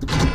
you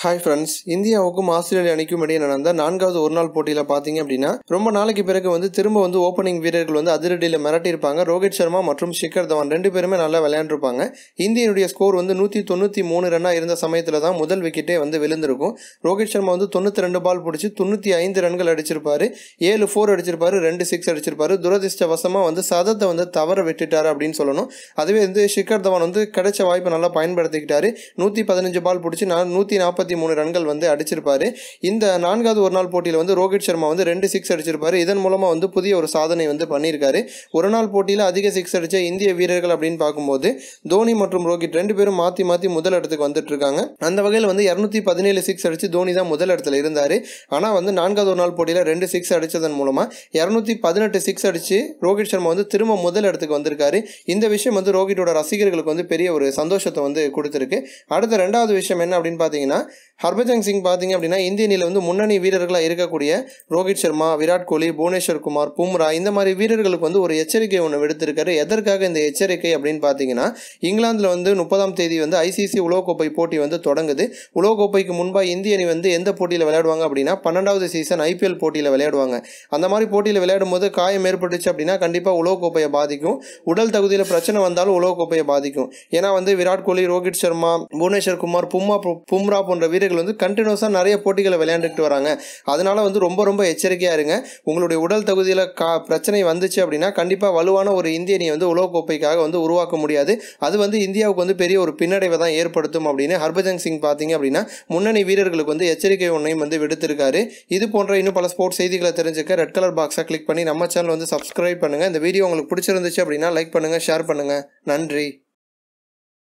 hi friends இந்தியாவுக்கும் Australia அணிக்கும் இடையே நடந்த நான்காவது ஒரு நாள் போட்டியில் பார்த்தீங்க அப்படின்னா ரொம்ப நாளைக்கு பிறகு வந்து திரும்ப வந்து ஓப்பனிங் வீரர்கள் வந்து அதிரடியில் மிரட்டியிருப்பாங்க. ரோஹித் சர்மா மற்றும் ஷிகர் தவான் ரெண்டு பேருமே நல்லா விளையாண்டுருப்பாங்க. இந்தியனுடைய ஸ்கோர் வந்து நூற்றி தொண்ணூற்றி மூணு ரன்னாக இருந்த சமயத்தில் தான் முதல் விக்கெட்டே வந்து விழுந்திருக்கும். ரோஹித் சர்மா வந்து தொண்ணூற்றி ரெண்டு பால் பிடிச்சி தொண்ணூற்றி ஐந்து ரன்கள் அடிச்சிருப்பாரு. ஏழு ஃபோர் அடிச்சிருப்பாரு ரெண்டு சிக்ஸ் அடிச்சிருப்பாரு. துரதிருஷ்டவசமாக வந்து சதத்தை வந்து தவற விட்டுட்டார் அப்படின்னு சொல்லணும். அதுவே வந்து ஷிகர் தவான் வந்து கிடைச்ச வாய்ப்பை நல்லா பயன்படுத்திக்கிட்டாரு. நூற்றி பதினஞ்சு பால் பிடிச்சி நான் நூற்றி நாற்பத்தி மூணு ரன்கள் வந்து அடிச்சிருப்பாரு. இந்த நான்காவது ஒரு நாள் போட்டியில் வந்து ரோஹித் சர்மா வந்து ரெண்டு சிக்ஸ் அடிச்சிருப்பாரு. இதன் மூலமாக வந்து புதிய ஒரு சாதனை வந்து பண்ணியிருக்காரு. ஒரு நாள் போட்டியில் அதிக சிக்ஸ் அடித்த இந்திய வீரர்கள் அப்படின்னு பார்க்கும்போது தோனி மற்றும் ரோஹித் ரெண்டு பேரும் மாற்றி மாற்றி முதல் இடத்துக்கு வந்துட்டு இருக்காங்க. அந்த வகையில் வந்து இரநூத்தி பதினேழு சிக்ஸ் அடித்து தோனி தான் முதல் இடத்துல இருந்தார். ஆனால் வந்து நான்காவது ஒரு நாள் போட்டியில் ரெண்டு சிக்ஸ் அடித்ததன் மூலமாக இரநூத்தி பதினெட்டு சிக்ஸ் அடித்து ரோஹித் சர்மா வந்து திரும்ப முதல் இடத்துக்கு வந்திருக்காரு. இந்த விஷயம் வந்து ரோஹித்தோட ரசிகர்களுக்கு வந்து பெரிய ஒரு சந்தோஷத்தை வந்து கொடுத்துருக்கு. அடுத்த ரெண்டாவது விஷயம் என்ன அப்படின்னு பார்த்தீங்கன்னா ஹர்பஜன் சிங் பார்த்தீங்க அப்படின்னா இந்திய அணியில் வந்து முன்னணி வீரர்களாக இருக்கக்கூடிய ரோஹித் சர்மா விராட் கோலி புவனேஸ்வர் குமார் பும்ரா இந்த மாதிரி வீரர்களுக்கு வந்து ஒரு எச்சரிக்கை ஒன்று விடுத்திருக்காரு. எதற்காக இந்த எச்சரிக்கை அப்படின்னு பார்த்தீங்கன்னா இங்கிலாந்தில் வந்து முப்பதாம் தேதி வந்து ஐசிசி உலகக்கோப்பை போட்டி வந்து தொடங்குது. உலகக்கோப்பைக்கு முன்பாக இந்திய அணி வந்து எந்த போட்டியில் விளையாடுவாங்க அப்படின்னா பன்னெண்டாவது சீசன் ஐபிஎல் போட்டியில் விளையாடுவாங்க. அந்த மாதிரி போட்டியில் விளையாடும் போது காயம் ஏற்பட்டுச்சு அப்படின்னா கண்டிப்பாக உலகக்கோப்பையை பாதிக்கும். உடல் தகுதியில் பிரச்சனை வந்தாலும் உலகக்கோப்பையை பாதிக்கும். ஏன்னா வந்து விராட் கோலி ரோஹித் சர்மா புவனேஸ்வர் குமார் பும்மா பும்ரா போன்ற வீரர்கள் வந்து கண்டினியூஸாக நிறைய போட்டிகளை விளையாண்டுட்டு வராங்க. அதனால வந்து ரொம்ப ரொம்ப எச்சரிக்கையாக இருங்க. உங்களுடைய உடல் தகுதியில் கா பிரச்சனை வந்துச்சு அப்படின்னா கண்டிப்பாக வலுவான ஒரு இந்தியனை வந்து உலகக்கோப்பைக்காக வந்து உருவாக்க முடியாது. அது வந்து இந்தியாவுக்கு வந்து பெரிய ஒரு பின்னடைவை தான் ஏற்படுத்தும் அப்படின்னு ஹர்பஜன் சிங் பார்த்தீங்க அப்படின்னா முன்னணி வீரர்களுக்கு வந்து எச்சரிக்கை ஒன்றையும் வந்து விடுத்திருக்காரு. இது போன்ற இன்னும் பல ஸ்போர்ட்ஸ் செய்திகளை தெரிஞ்சுக்க ரெட் கலர் பாக்ஸை கிளிக் பண்ணி நம்ம சேனல் வந்து சப்ஸ்கிரைப் பண்ணுங்கள் இந்த வீடியோ உங்களுக்கு பிடிச்சிருந்துச்சு அப்படின்னா லைக் பண்ணுங்கள் ஷேர் பண்ணுங்கள் நன்றி.